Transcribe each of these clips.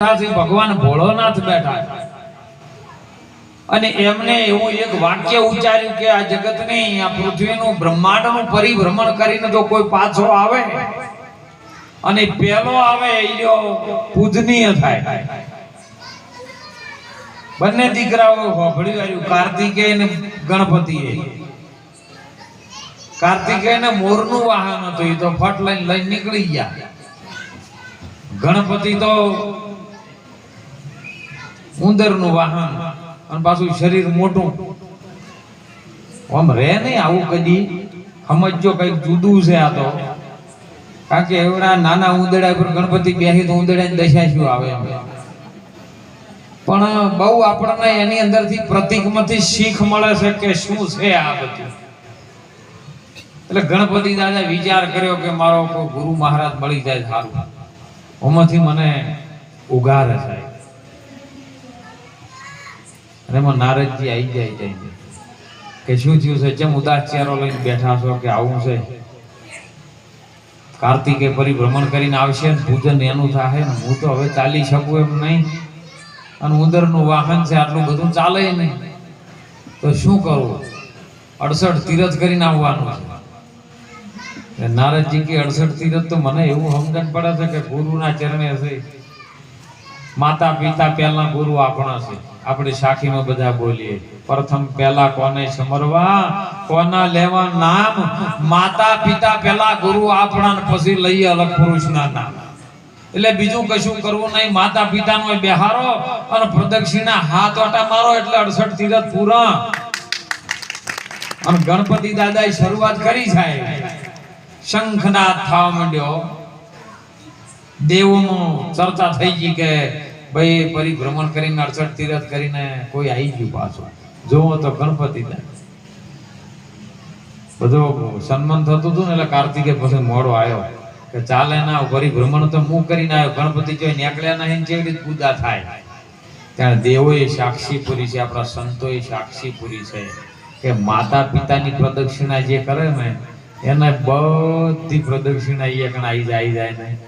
ભગવાન ભોળોનાથ બેઠા. અને એમને એવું એક વાક્ય ઉચ્ચાર્યું કે આ જગતની, આ પૃથ્વીનું બ્રહ્માંડનું પરિભ્રમણ કરીને જો કોઈ પાછો આવે, અને પેલો આવે એ પૂજનીય થાય. બંને દીકરાઓ હોભળી આવ્યું કાર્તિકેય ને ગણપતિએ. કાર્તિકેય ને મોરનું વાહન હતું. એ તો ફટ લઈને લઈને નીકળી ગયા. ગણપતિ તો ઉંદરનું વાહન અને પાછું શરીર મોટું. આમ રે નહીં આવું કદી. સમજજો કંઈક જુદું છે આ તો. કારણ કે એવડા નાના ઉંદડા પર ગણપતિ બેસી તો ઉંદરડાની દશા શું આવે એમ. પણ બહુ આપણને એની અંદરથી પ્રતિકમાંથી શીખ મળે છે કે શું છે આ બધું. એટલે ગણપતિ દાદા વિચાર કર્યો કે મારો કોઈ ગુરુ મહારાજ મળી જાય સારું. ઓમાંથી મને ઉગારે અને એમાં નારદજી આવી જાય જાય કે શું થયું છે? જેમ ઉદાસ ચહેરો લઈને બેઠા છો કે આવું છે? કાર્તિકે પરિભ્રમણ કરીને આવશે પૂજન એનું થાય ને હું તો હવે ચાલી શકું એમ નહીં. અને ઉંદરનું વાહન છે, આટલું બધું ચાલે નહીં. તો શું કરવું? અડસઠ તીરથ કરીને આવવાનું છે. નારદજી કે અડસઠ તીરથ તો મને એવું સમજણ પડે છે કે ગુરુના ચરણે છે માતા પિતા પહેલા ગુરુ આપણા છે. આપણે સાખીમાં બધા બોલીએ. પ્રથમ પહેલા કોને સમરવા કોના લેવા નામ? માતા પિતા પહેલા ગુરુ આપણા પછી લઈએ અલગ પુરુષના નામ. એટલે બીજું કશું કરવું નહીં. માતા પિતાનો બેહારો અને પ્રદક્ષિણા. હાથ ઓટા મારો એટલે અડસઠ તીરથ પૂરા. અને ગણપતિ દાદાએ શરૂઆત કરી છે શંખનાદ થવા માંડ્યો. દેવોમાં ચર્ચા થઈ ગઈ કે ભાઈ પરિભ્રમણ કરીને અડસઠ તીરથ કરીને કોઈ આવી ગયું પાછું. જોવો તો ગણપતિ બધો સન્માન થતું હતું ને, એટલે કાર્તિકે પછી મોડો આવ્યો. કે ચાલે ના પરિભ્રમણ તો હું કરીને આવ્યો. ગણપતિ જો નીકળ્યા નહીં કેવી રીતે પૂજા થાય. ત્યાં દેવોએ સાક્ષી પૂરી છે, આપણા સંતોએ સાક્ષી પૂરી છે. કે માતા પિતાની પ્રદક્ષિણા જે કરે ને, એને બધી પ્રદક્ષિણા એ આવી જાય આવી જાય ને.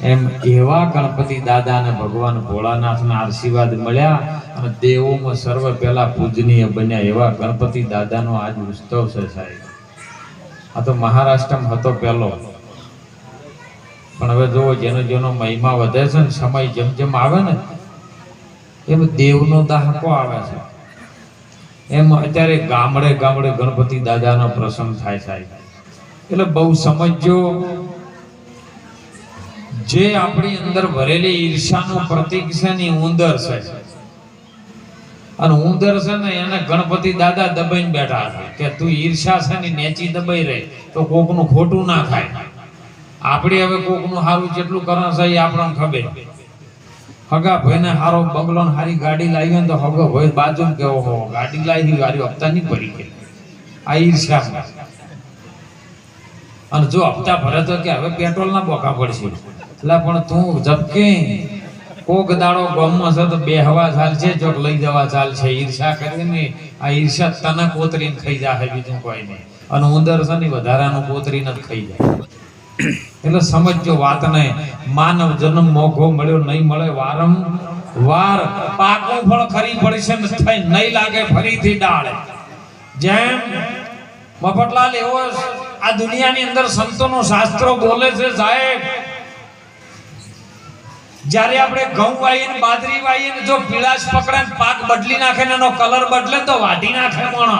એમ એવા ગણપતિ દાદા ને ભગવાન ભોળાનાથના આશીર્વાદ મળ્યા અને દેવોમાં સર્વ પહેલા પૂજનીય બન્યા એવા ગણપતિ દાદાનો આજ ઉત્સવ છે સાહેબ. આ તો મહારાષ્ટ્રમાં હતો પહેલો. પણ હવે જુઓ જેનો જેનો મહિમા વધે છે ને સમય જેમ જેમ આવે ને, એમ દેવનો દાહકો આવે છે. એમ અત્યારે ગામડે ગામડે ગણપતિ દાદાનો પ્રસંગ થાય સાહેબ. એટલે બહુ સમજો જે આપણી અંદર ભરેલી ઈર્ષાનું પ્રતીક છે ને ઉંદર છે. અને ઉંદર છે ને એને ગણપતિ દાદા દબાઈને બેઠા હતા કે તું ઈર્ષા છે ને નેચી દબાઈ રહે તો કોકનું ખોટું ના થાય. આપણે હવે કોકનું સારું જેટલું કરણ છે એ આપણને ખબર. હગા ભાઈને સારો બંગલો સારી ગાડી લાવી ને તો હગો ભાઈ બાજુ કેવો હો ગાડી લાવી હારી હપ્તા નહીં ભરી ગઈ આ ઈર્ષા અને જો હપ્તા ભરે તો કે હવે પેટ્રોલ ના બોકા પડશે. એટલે પણ તું ઝબકે કોક દાડો ગમમાં છે તો બે હવા ચાલશે જો લઈ જવા ચાલ છે. ઈર્ષા કરીને આ ઈર્ષા તને કોતરીને ખાઈ જાય બીજું કોઈ નહીં. અને ઉંદર છે ને વધારાનું કોતરીને જ ખાઈ જાય. એટલે સમજજો વાતને, માનવ જન્મ મોઘો મળ્યો, નહીં મળે વારંવાર પાકું ફળ ખરી પડશે ને થઈ નહીં લાગે ફરીથી ડાળે. જેમ મફતલાલ એવો આ દુનિયાની અંદર સંતોનો શાસ્ત્રો બોલે છે, સાહેબ જ્યારે આપણે ઘઉં વાઈએ ને બાજરી વાઈએ ને જો પીળાશ પકડે ને પાક બદલી નાખે ને એનો કલર બદલે તો વાઢી નાખે પણ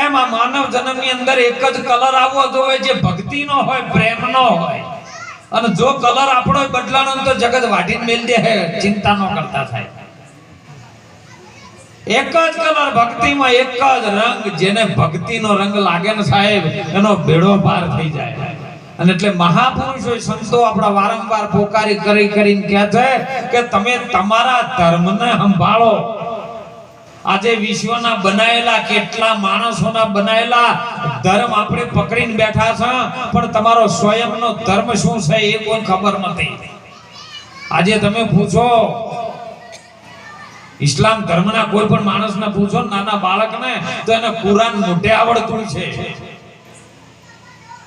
એમ આ માનવ જન્મની અંદર એક જ કલર આવવો જોઈએ જે ભક્તિનો હોય પ્રેમનો હોય. અને જો કલર આપણો બદલાનો તો જગત વાઢીને મેલ દે હે, ચિંતા ન કરતા થાય. એક જ કલર ભક્તિમાં એક જ રંગ, જેને ભક્તિનો રંગ લાગે ને સાહેબ, એનો બેડો પાર થઈ જાય. અને એટલે મહાપુરુષો સંતો આપણા વારંવાર પોકારી કરી કરીને કહે છે કે તમે તમારા ધર્મને સંભાળો. આજે વિશ્વના બનાયેલા કેટલા માણસોના બનાયેલા ધર્મ આપણે પકડીને બેઠા છે, પણ તમારો સ્વયંનો ધર્મ શું છે એ કોઈ ખબર નથી. આજે તમે પૂછો, ઇસ્લામ ધર્મના કોઈ પણ માણસને પૂછો, નાના બાળકને, તો એને કુરાન મોઢે આવડતું છે.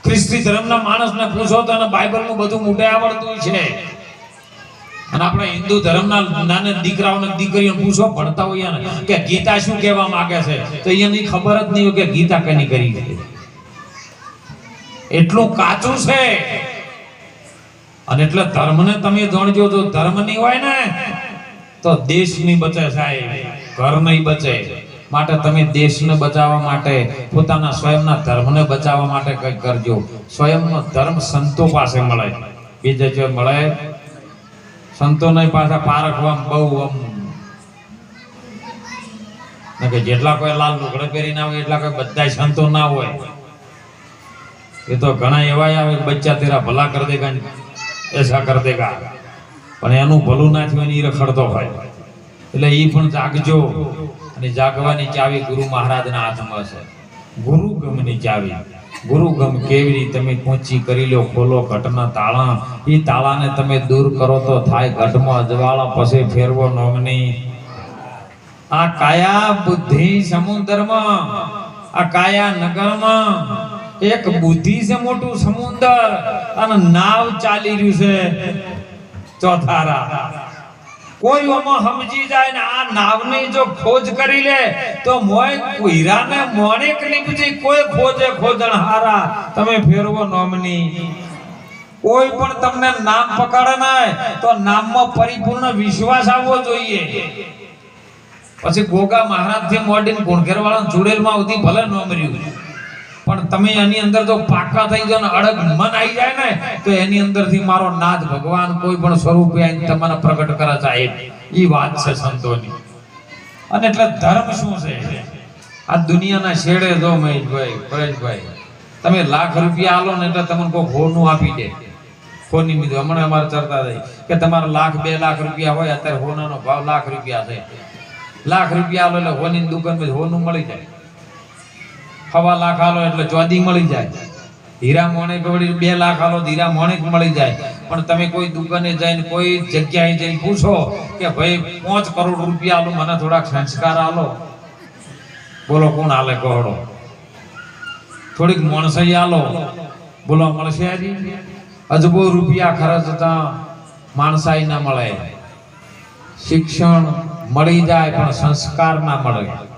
ખ્રિસ્તી ધર્મના માણસને પૂછો તો બાઇબલનું બધું મોઢે આવડતું છે. અને આપણે હિન્દુ ધર્મના નાના દીકરાઓને દીકરીઓ પૂછો, ભણતા હોય ને કે ગીતા શું કહેવા માંગે છે? તો એની ખબર જ નહીં હોય કે ગીતા કની કરી છે. એટલું કાચું છે. અને એટલે ધર્મને તમે જાણજો, જો ધર્મ નહીં હોય ને, તો દેશ નહીં બચે સાહેબ, ઘર નહીં બચે. માટે તમે દેશને બચાવવા માટે, પોતાના સ્વયંના ધર્મને બચાવવા માટે કંઈક કરજો. સ્વયંનો ધર્મ સંતો પાસે મળે. બીજે જો મળે સંતોને પાછા પારખવા બહુ આમ. ને કે જેટલા કોઈ લાલ લુગડે પહેરીને આવે, એટલા કોઈ બધા સંતો ના હોય. એ તો ઘણા એવા આવે બચ્ચા તેરા ભલા કર દેગા ને એસા કર દેગા પણ એનું ભલું ના થયું ને ઈ રખડતો હોય. એટલે એ પણ જાગજો. અને જાગવાની ચાવી ગુરુ મહારાજના હાથમાં છે. ગુરુ ગમની ચાવી. ગુરુ ગમ કેવી તમે પહોંચી કરી લો, ખોલો ઘટના તાળા. એ તાળાને તમે દૂર કરો તો થાય ઘટમાં અજવાળા, પછી ફેરવો નોમની. આ કાયા બુદ્ધિ સમુદ્રમાં, આ કાયા નગરમાં, એક બુદ્ધિ છે મોટું સમુદ્ર, અને નાવ ચાલી રહ્યું છે ચોથારા કોઈ ઓમાં સમજી જાય ને આ નાવની જો ખોજ કરી લે, તો મોય કુઈરાને મોણેક નીપજી, કોઈ ખોજે ખોજણ હારા. તમે ફેરવો નોમની. કોઈ પણ તમને નામ પકડે ના તો નામમાં પરિપૂર્ણ વિશ્વાસ આવવો જોઈએ. પછી ગોગા મહારાજથી મોડીને ગુણઘેર વાળા ચુડેલમાં સુધી ભલે ન મર્યું પણ તમે એની અંદર જો પાકા થઈ જાઓ ને અડગ મન આવી જાય ને, તો એની અંદરથી મારો નાથ ભગવાન કોઈ પણ સ્વરૂપે આવીને તમને પ્રગટ કરે સાહેબ એ વાત છે સંતોની. અને એટલે ધર્મ શું છે? આ દુનિયાના છેડે જો મહેશભાઈ, પરેશભાઈ, તમે લાખ રૂપિયા આલો ને એટલે તમને કોઈ હોનું આપી દે. હોની મીધું હમણાં અમારે ચર્ચા થઈ કે તમારે લાખ, બે લાખ રૂપિયા હોય, અત્યારે હોનાનો ભાવ લાખ રૂપિયા છે. લાખ રૂપિયા આલો એટલે હોની દુકાનમાં હોનું મળી જાય. સવા લાખ આલો એટલે ચોદી મળી જાય. હીરા મોણેક વળી બે લાખ આલો હીરા મોણેક મળી જાય. પણ તમે કોઈ દુકાને જઈને, કોઈ જગ્યાએ જઈને પૂછો કે ભાઈ, પાંચ કરોડ રૂપિયા આલો, મને થોડાક સંસ્કાર આલો. બોલો, કોણ આલે કહડો થોડીક મણસાઈ આલો. બોલો, મળશે હજી અજબો રૂપિયા ખર્ચતા માણસાઈ ના મળે. શિક્ષણ મળી જાય, પણ સંસ્કાર ના મળે.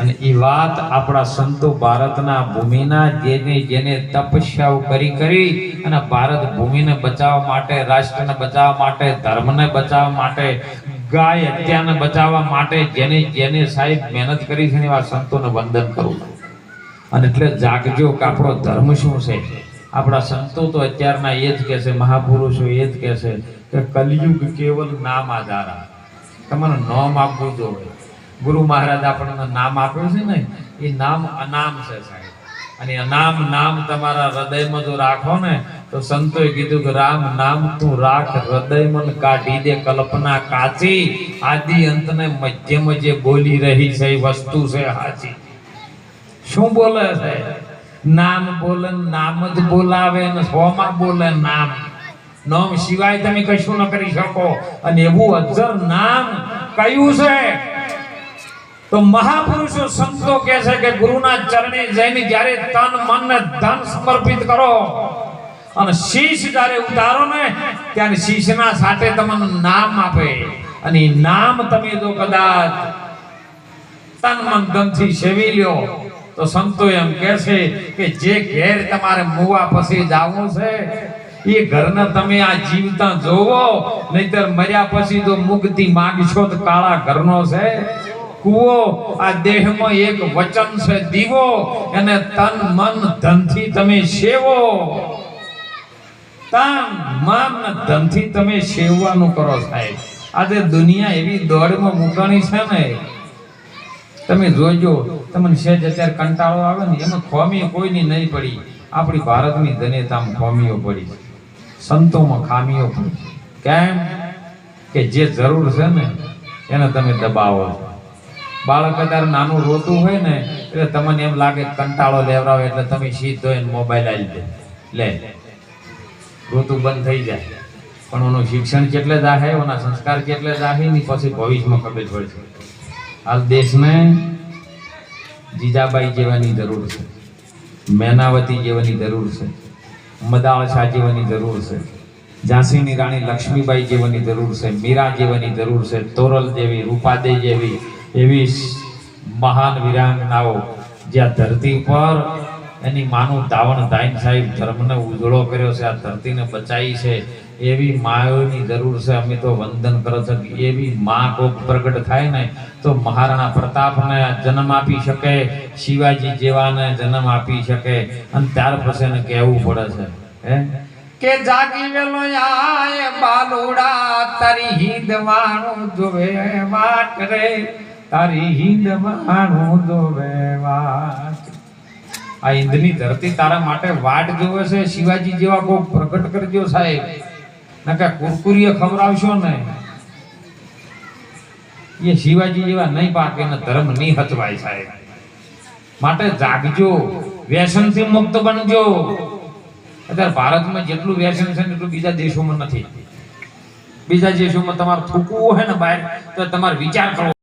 અને એ વાત આપણા સંતો ભારતના ભૂમિના જેને જેને તપસ્યાઓ કરી કરી અને ભારત ભૂમિને બચાવવા માટે, રાષ્ટ્રને બચાવવા માટે, ધર્મને બચાવવા માટે, ગાય હત્યાને બચાવવા માટે જેને જેને સાહેબ મહેનત કરી છે એવા સંતોને વંદન કરું અને એટલે જાગજો કે આપણો ધર્મ શું છે? આપણા સંતો તો અત્યારના એ જ કહે છે, મહાપુરુષો એ જ કહે છે કે કલયુગ કેવલ નામ આધારા તમારું નામ આપવું જોઈએ ગુરુ મહારાજ આપણને નામ આપ્યું છે ને, એ નામ અનામ છે સાહેબ. અને અનામ નામ તમારા હૃદયમાં જો રાખો ને, તો સંતોએ કીધું કે રામ નામ તું રાખ, હૃદયમાં કાઢી દે, કલ્પના કાચી, આદિ અંતને મધ્યમાં જે બોલી રહી છે, એ વસ્તુ છે હાચી. શું બોલે છે? નામ બોલે, નામ જ બોલાવે ને સોમાં બોલે નામ. નામ સિવાય તમે કશું ન કરી શકો. અને એવું અજર નામ કયું છે? તો મહાપુરુષો સંતો કહે છે કે ગુરુના ચરણે જઈને જ્યારે તન, મન ને ધન સમર્પિત કરો અને શીશ જ્યારે ઉતારો ને, ત્યારે શીશના સાથે તમને નામ આપે. અને નામ તમે જો કદાચ તન, મન, ધનથી સેવી લ્યો, તો સંતો એમ કહે છે કે જે ઘેર તમારે મુવા પછી જાવું છે, એ ઘરને તમે આ જીવતા જોવો, નહીતર મર્યા પછી તો મુક્તિ માગશો તો કાળા ઘરનો છે. કુવો, આ દેહમાં એક વચન છે, દીવો, એને તન, મન, ધનથી તમે સેવો. તન, મન, ધનથી તમે સેવવાનું કરો સાહેબ. આજે દુનિયા એવી દોડમાં મૂકાણી છે ને, તમે જોજો, તમને સેજ અત્યારે કંટાળો આવે ને, એમાં ખોમી કોઈની નહીં પડી. આપણી ભારતની ધન્યતામાં ખોમીઓ પડી સંતોમાં ખામીઓ પડી કેમ? કે જે જરૂર છે ને, એને તમે દબાવો છો. બાળક અત્યારે નાનું રોતું હોય ને, એટલે તમને એમ લાગે કંટાળો લેવડાવે એટલે તમે સીધો એને મોબાઈલ આવી દે. લે, રોતું બંધ થઈ જાય. પણ એનું શિક્ષણ કેટલે જાહે એના સંસ્કાર કેટલે જાહે ની પછી ભવિષ્યમાં ખબર પડશે હાલ દેશને જીજાબાઈ જેવાની જરૂર છે. મેનાવતી જેવાની જરૂર છે. મદાળ શાહ જેવાની જરૂર છે. ઝાંસીની રાણી લક્ષ્મીબાઈ જેવાની જરૂર છે. મીરા જેવાની જરૂર છે. તોરલ જેવી, રૂપાદે જેવી એવી મહાન વિરાંગનાઓ જે આ ધરતી પર એની માનું દાવણ દાઈન સાહેબ ધર્મને ઉજળો કર્યો છે, આ ધરતીને બચાવી છે, એવી માઓની જરૂર છે, અમે તો વંદન કરો છો એવી મા કોક પ્રગટ થાય ને, તો મહારાણા પ્રતાપને જન્મ આપી શકે, શિવાજી જેવાને જન્મ આપી શકે, અને ત્યાર પછી એને કહેવું પડે છે, હે? કે જાગી વેલો આય બાલુડા, તરી હિંદ વાણું જોવે માટ રે તારી હિંદ જોવે વાટ આ હિંદની ધરતી તારા માટે વાટ જોવે છે, શિવાજી જેવા કોઈ પ્રગટ કરજો સાહેબ. નકા કુરકુરીએ ખવડાવશો ને. એ શિવાજી જેવા નહીં પાકે ને ધર્મ નહીં હચવાય સાહેબ. માટે જાગજો, વ્યસનથી મુક્ત બનજો. અત્યારે ભારતમાં જેટલું વ્યસન છે એટલું બીજા દેશોમાં નથી. બીજા દેશોમાં તમારે થૂકવું હોય ને બહાર, તો તમારે વિચાર કરવો